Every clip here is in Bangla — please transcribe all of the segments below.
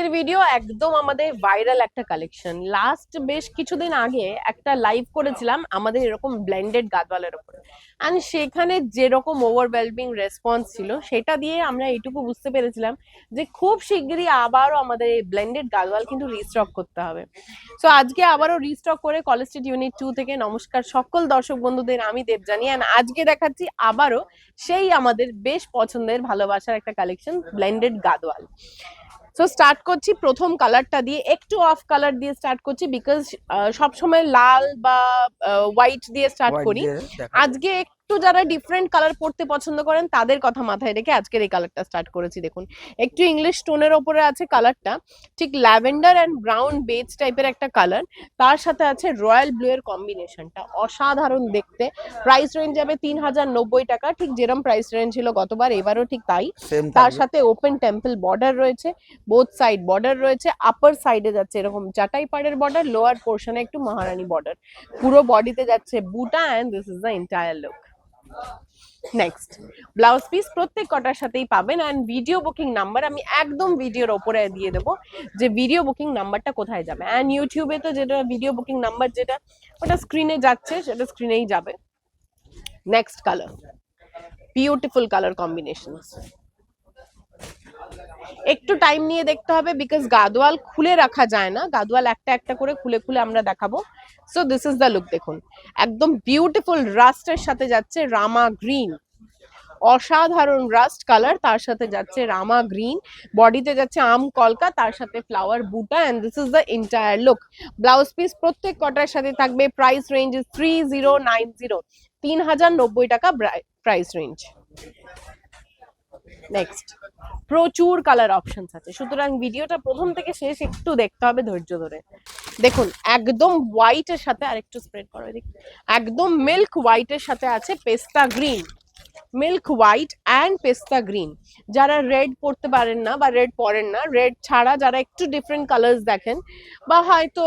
এর ভিডিও একদম আমাদের ভাইরাল একটা কালেকশন লাস্ট বেশ কিছুদিন আগে একটা লাইভ করেছিলাম আমাদের এরকম ব্লেন্ডেড গাদওয়ালের উপরে অ্যান্ড সেখানে যেরকম ওভারওয়েলমিং রেসপন্স ছিল, সেটা দিয়ে আমরা এইটুকু বুঝতে পেরেছিলাম যে খুব শিগগিরই আবারও আমাদের এই ব্লেন্ডেড গাদওয়াল কিন্তু রিস্টক করতে হবে। সো আজকে আবারও রিস্টক করে কলেজ স্ট্রিট ইউনিট টু থেকে নমস্কার সকল দর্শক বন্ধুদের, আমি দেবজানি অ্যান্ড আজকে দেখাচ্ছি আবারও সেই আমাদের বেশ পছন্দের, ভালোবাসার একটা collection blended Gadwal. So start করছি প্রথম কালারটা দিয়ে একটু অফ কালার দিয়ে স্টার্ট করছি বিকজ সবসময় লাল বা হোয়াইট দিয়ে স্টার্ট করি। আজকে একটু যারা ডিফারেন্ট কালার পড়তে পছন্দ করেন তাদের কথা মাথায় রেখে আজকের এই কালারটা স্টার্ট করেছি। দেখুন একটু ইংলিশ টোনের ওপরে আছে কালারটা ঠিক ল্যাভেন্ডার অ্যান্ড ব্রাউন বেজ টাইপের একটা কালার তার সাথে আছে রয়্যাল ব্লু এর কম্বিনেশনটা অসাধারণ দেখতে। প্রাইস রেঞ্জ যাবে তিন হাজার নব্বই টাকা। ঠিক যেরকম প্রাইস রেঞ্জ ছিল গতবার এবারও ঠিক তাই। তার সাথে ওপেন টেম্পল বর্ডার রয়েছে। বোথ সাইড বর্ডার রয়েছে। আপার সাইডে যাচ্ছে এরকম চাটাই পাড়ের বর্ডার লোয়ার পোর্শনে একটু মহারানী বর্ডার পুরো বডিতে যাচ্ছে বুটা and this is the entire look next blouse piece প্রত্যেক কটার সাথেই পাবেন অ্যান্ড ভিডিও বুকিং নাম্বার আমি একদম ভিডিওর ওপরে দিয়ে দেবো যে ভিডিও বুকিং নাম্বারটা কোথায় যাবে অ্যান্ড ইউটিউবে তো যেটা ভিডিও বুকিং নাম্বার যেটা, ওটা স্ক্রিনে যাচ্ছে, সেটা স্ক্রিনেই যাবে। Next colour beautiful colour combination একটু টাইম নিয়ে দেখতে হবে বিকজ গাদোয়াল খুলে রাখা যায় না। গাদোয়াল একটা একটা করে খুলে খুলে আমরা দেখাবো। So this is the look দেখুন। একদম বিউটিফুল রাস্টের সাথে যাচ্ছে রামা গ্রিন অসাধারণ রাস্ট কালার তার সাথে যাচ্ছে রামা গ্রিন বডিতে যাচ্ছে আম, কলকা, তার সাথে ফ্লাওয়ার বুটা and this is the entire look blouse piece প্রত্যেক কটার সাথে থাকবে price range is three zero nine zero তিন হাজার নব্বই টাকা প্রাইস রেঞ্জ নেক্সট প্রচুর কালার অপশনস আছে। সুতরাং ভিডিওটা প্রথম থেকে শেষ একটু দেখতে হবে ধৈর্য ধরে। দেখুন, একদম হোয়াইটের সাথে আরেকটু স্প্রেড করো এদিক। একদম মিল্ক হোয়াইটের সাথে আছে পেস্তা গ্রিন মিল্ক হোয়াইট অ্যান্ড পেস্তা গ্রিন যারা রেড পরতে পারেন না বা রেড পরেন না রেড ছাড়া যারা একটু ডিফারেন্ট কালার্স দেখেন বা হয়তো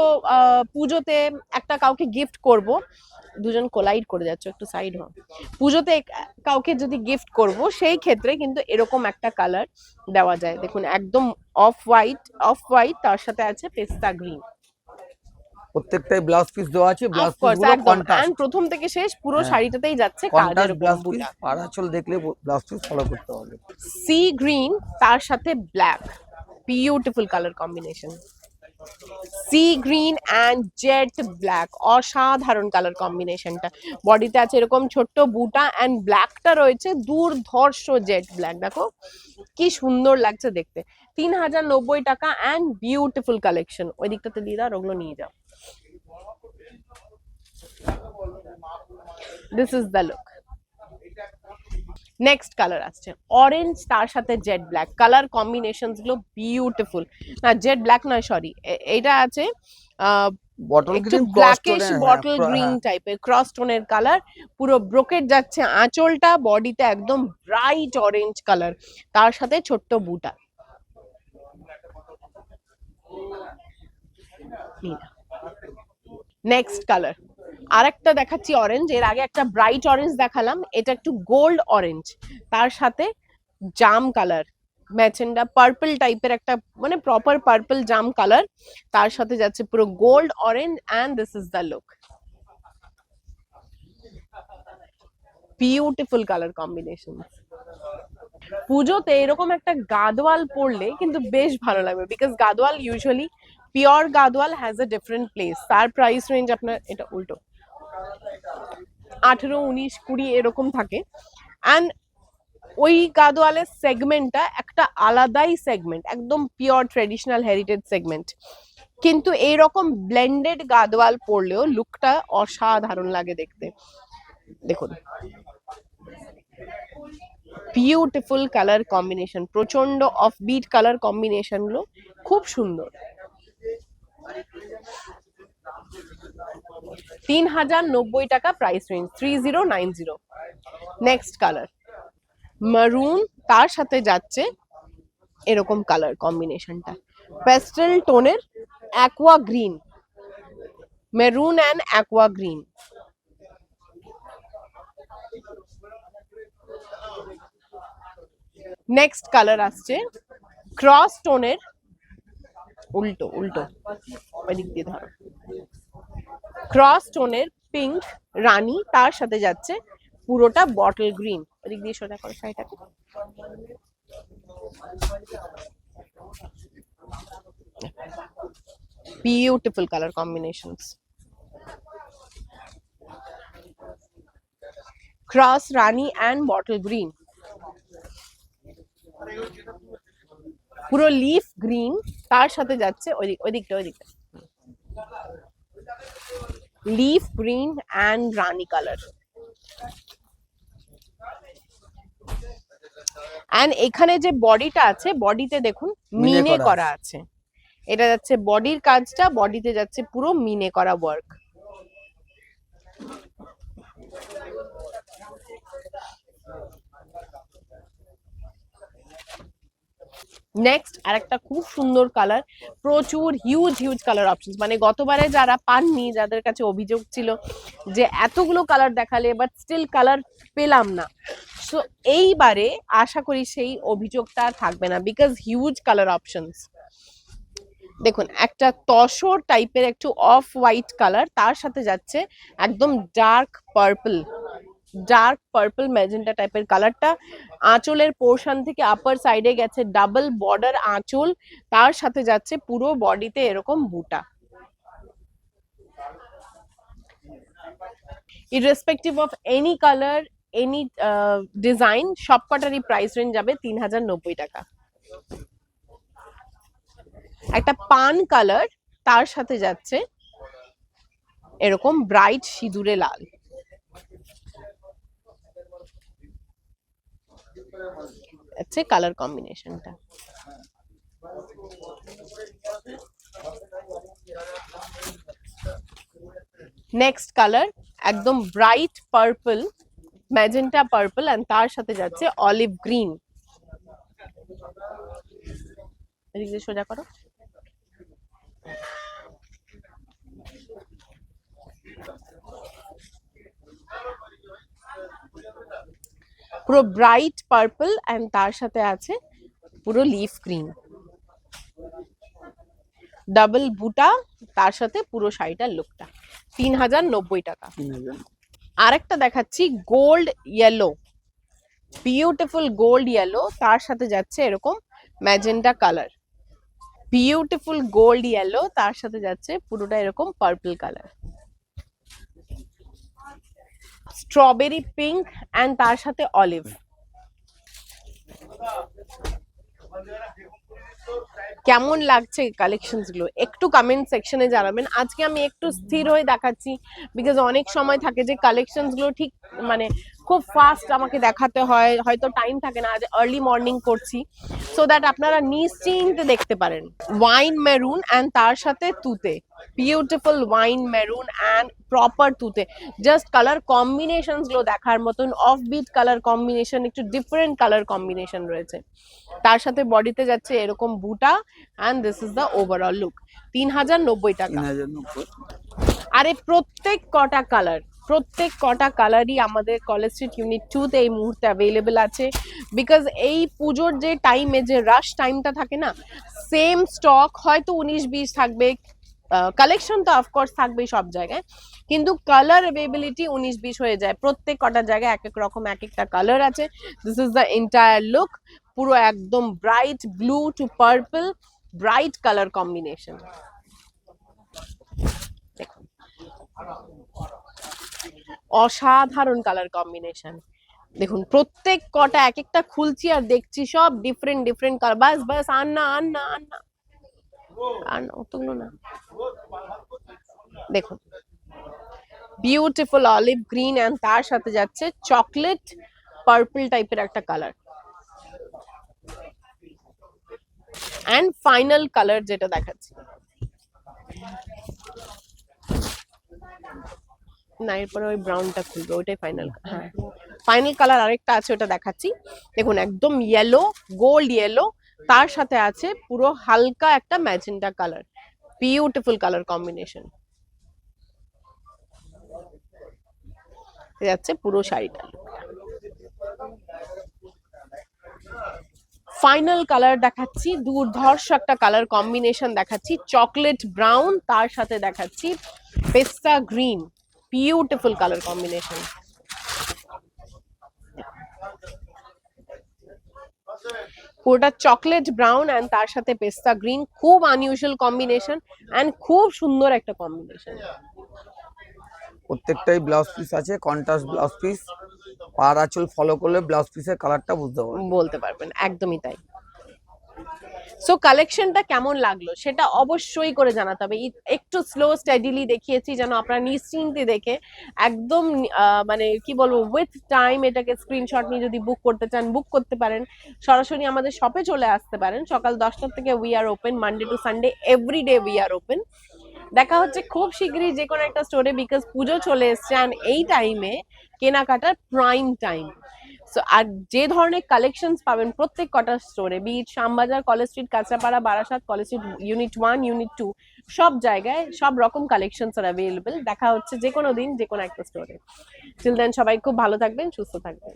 পুজোতে একটা কাউকে গিফট করব, দুজন কোলাইড করে যাচ্ছে একটু সাইড হও। পুজোতে কাউকে যদি গিফট করব, সেই ক্ষেত্রে কিন্তু এরকম একটা কালার দেওয়া যায়। দেখুন, একদম অফ হোয়াইট অফ হোয়াইট তার সাথে আছে পেস্তা গ্রিন প্রত্যেকটাই ব্লাউজ পিস দেওয়া আছে ব্লাউজ পিসগুলো কন্ট্রাস্ট এন্ড প্রথম থেকে শেষ পুরো হ্যাঁ। শাড়িটাতেই যাচ্ছে কাজের ব্লাউজ পিস পাড়াচল দেখলে ব্লাউজ পিস ফলো করতে হবে। সি গ্রিন তার সাথে black beautiful colour combination sea green and jet black অসাধারণ কালার কম্বিনেশনটা বডিতে আছে এরকম ছোট্ট বুটা অ্যান্ড ব্ল্যাকটা রয়েছে দুর্ধর্ষ জেট ব্ল্যাক দেখো কি সুন্দর লাগছে দেখতে। তিন হাজার নব্বই টাকা অ্যান্ড বিউটিফুল কালেকশন ওই দিকটাতে দিয়ে দাও ওগুলো নিয়ে যাও। This is the look next colour আসছে। অরেঞ্জ তার সাথে জেড ব্ল্যাক কালার কম্বিনেশনসগুলো বিউটিফুল না জেড ব্ল্যাক নয় সরি এটা আছে একটু ব্ল্যাকিশ বটল গ্রিন টাইপের ক্রস টোনের কালার পুরো ব্রোকেট যাচ্ছে আঁচলটা বডিতে একদম ব্রাইট অরেঞ্জ কালার তার সাথে ছোট্ট বুটা। নেক্সট কালার আরেকটা দেখাচ্ছি অরেঞ্জ এর আগে একটা ব্রাইট অরেঞ্জ দেখালাম, এটা একটু গোল্ড অরেঞ্জ তার সাথে জাম কালার ম্যাচেন্ডা পার্পল টাইপের একটা মানে প্রপার পার্পল জাম কালার তার সাথে যাচ্ছে পুরো gold orange and this is the look beautiful colour combination পুজোতে এরকম একটা গাদওয়াল পরলে কিন্তু বেশ ভালো লাগবে because Gadwal usually pure Gadwal has a different place তার প্রাইস রেঞ্জ আপনার, এটা উল্টো। আঠেরো, উনিশ, কুড়ি এরকম থাকে। অ্যান্ড ওই গাদোয়ালের সেগমেন্টটা একটা আলাদাই সেগমেন্ট একদম পিওর ট্রেডিশনাল হেরিটেজ সেগমেন্ট কিন্তু এইরকম ব্লেন্ডেড গাদোয়াল পরলেও লুকটা অসাধারণ লাগে দেখতে। দেখুন। বিউটিফুল কালার কম্বিনেশন প্রচণ্ড অফ বিট কালার কম্বিনেশনগুলো খুব সুন্দর। তিন হাজার নব্বই টাকা price range three zero nine zero next colour maroon তার সাথে যাচ্ছে? এরকম কালার কম্বিনেশনটা পেস্টেল টোনের aqua green maroon and aqua green next colour আসছে। ক্রস টোনের উল্টো উল্টো। ওই দিক দিয়ে ধরো। ক্রস টোনের পিঙ্ক রানী তার সাথে যাচ্ছে পুরোটা বটল গ্রিন ওদিক দিয়ে সোজা করো শাড়িটাকে। Beautiful color combinations cross rani and bottle green পুরো লিফ গ্রিন তার সাথে যাচ্ছে ওই ওই দিকটা ওই দিকটা leaf green and rani colour and এখানে যে বডিটা আছে বডিতে দেখুন মিনে করা করা আছে। এটা যাচ্ছে বডির কাজটা বডিতে যাচ্ছে পুরো মিনে করা ওয়ার্ক নেক্সট আরেকটা খুব সুন্দর কালার প্রচুর হিউজ হিউজ কালার অপশনস মানে গতবারে যারা পাননি, যাদের কাছে অভিযোগ ছিল যে এতগুলো কালার দেখালে বাট স্টিল কালার পেলাম না। সো এইবারে আশা করি সেই অভিযোগটা আর থাকবে না বিকজ হিউজ কালার অপশনস দেখুন, একটা তসর টাইপের একটু অফ হোয়াইট কালার তার সাথে যাচ্ছে একদম dark purple dark purple magenta টাইপের কালারটা আঁচলের পোর্শন থেকে আপার সাইডে গেছে ডাবল বর্ডার আঁচল। তার সাথে যাচ্ছে পুরো বডিতে এরকম বুটা। Irrespective of any colour any design সবকটারই price range যাবে তিন হাজার নব্বই টাকা। একটা পান কালার তার সাথে যাচ্ছে এরকম ব্রাইট সিঁদুরে লাল। হচ্ছে কালার কম্বিনেশনটা নেক্সট কালার একদম bright purple magenta purple and তার সাথে যাচ্ছে অলিভ গ্রিন সোজা করো। পুরো ব্রাইট পার্পল এন্ড তার সাথে আছে পুরো লিফ গ্রিন ডাবল বুটা তার সাথে পুরো শাড়িটার লুকটা তিন হাজার নব্বই টাকা। আরেকটা দেখাচ্ছি gold yellow beautiful gold yellow তার সাথে যাচ্ছে এরকম magenta colour beautiful gold yellow তার সাথে যাচ্ছে পুরোটা এরকম purple colour strawberry pink and তার সাথে অলিভ কেমন লাগছে কালেকশনসগুলো? একটু কমেন্ট সেকশনে জানাবেন। আজকে আমি একটু স্থির হয়ে দেখাচ্ছি বিকজ অনেক সময় থাকে যে কালেকশনসগুলো ঠিক মানে খুব ফাস্ট আমাকে দেখাতে হয় হয়তো টাইম থাকে না আজ আর্লি মর্নিং করছি। সো দ্যাট আপনারা নিশ্চিন্তে দেখতে পারেন। ওয়াইন মেরুন অ্যান্ড তার সাথে তুতে। Beautiful wine maroon and proper তুতে। জাস্ট কালার কম্বিনেশনসগুলো দেখার মতন অফ বিট কালার কম্বিনেশন একটু ডিফারেন্ট কালার কম্বিনেশন রয়েছে। তার সাথে বডিতে যাচ্ছে এরকম বুটা and this is the overall look তিন হাজার নব্বই টাকা। আরে প্রত্যেক কটা কালার প্রত্যেক কটা কালারই আমাদের কলেজ স্ট্রিট ইউনিট টুতে এই মুহূর্তে অ্যাভেলেবেল আছে। বিকজ এই পুজোর যে টাইমে যে রাশ টাইমটা থাকে না সেম স্টক হয়তো উনিশ বিশ থাকবে কালেকশন তো অফকোর্স থাকবেই সব জায়গায়, কিন্তু কালার অ্যাভেবিলিটি উনিশ বিশ হয়ে যায়। প্রত্যেক কটা জায়গায় এক এক রকম, এক একটা কালার আছে। This is the entire look পুরো একদম bright blue to purple bright colour combination দেখুন। অসাধারণ কালার কম্বিনেশন দেখুন, প্রত্যেক কটা এক একটা খুলছি আর দেখছি সব ডিফারেন্ট ডিফারেন্ট কালার বাস বাস আন না আন না আন না আর না অতগুলো না। দেখুন বিউটিফুল অলিভ গ্রিন অ্যান্ড তার সাথে যাচ্ছে চকলেট পার্পল টাইপের একটা কালার অ্যান্ড ফাইনাল কালার যেটা দেখাচ্ছি। না এরপরে ওই ব্রাউনটা খুলবে ওইটাই ফাইনাল হ্যাঁ। ফাইনাল কালার আরেকটা আছে ওটা দেখাচ্ছি। দেখুন একদম ইয়েলো গোল্ড ইয়েলো তার সাথে আছে পুরো হালকা একটা magenta colour beautiful colour combination যাচ্ছে পুরো শাড়িটা ফাইনাল কালার দেখাচ্ছি দুর্ধর্ষ একটা কালার কম্বিনেশন দেখাচ্ছি চকলেট ব্রাউন তার সাথে দেখাচ্ছি পেস্তা গ্রিন বিউটিফুল কালার কম্বিনেশন পুরোটা চকলেট ব্রাউন অ্যান্ড তার সাথে পেস্তা গ্রিন খুব আনইউজুয়াল কম্বিনেশন অ্যান্ড খুব সুন্দর একটা কম্বিনেশন প্রত্যেকটাই ব্লাউজ পিস আছে কন্ট্রাস্ট ব্লাউজ পিস পার আঁচল ফলো করলে ব্লাউজ পিসের কালারটা বুঝতে পারবে। বলতে পারবেন একদমই তাই। সো কালেকশনটা কেমন লাগল? সেটা অবশ্যই করে জানাতে হবে। একটু স্লো স্টাডিলি দেখিয়েছি যেন আপনারা নিশ্চিন্তে দেখে একদম মানে কি বলব উইথ টাইম এটাকে স্ক্রিনশট নিয়ে যদি বুক করতে চান বুক করতে পারেন। সরাসরি আমাদের শপে চলে আসতে পারেন। সকাল দশটার থেকে we are open Monday to Sunday every day we are open দেখা হচ্ছে খুব শীঘ্রই যে কোনো একটা স্টোরে বিকজ পুজো চলে এসছে এই টাইমে কেনাকাটার প্রাইম টাইম সো আর যে ধরনের কালেকশনস পাবেন প্রত্যেক কটা স্টোরে bit Shyambazar College Street Kanchrapara Barasat College Street unit one unit two সব জায়গায় সব রকম কালেকশনস আর অ্যাভেলেবেল দেখা হচ্ছে যে কোনো দিন, যে কোনো একটা স্টোরে চিলড্রেন দেন সবাই খুব ভালো থাকবেন, সুস্থ থাকবেন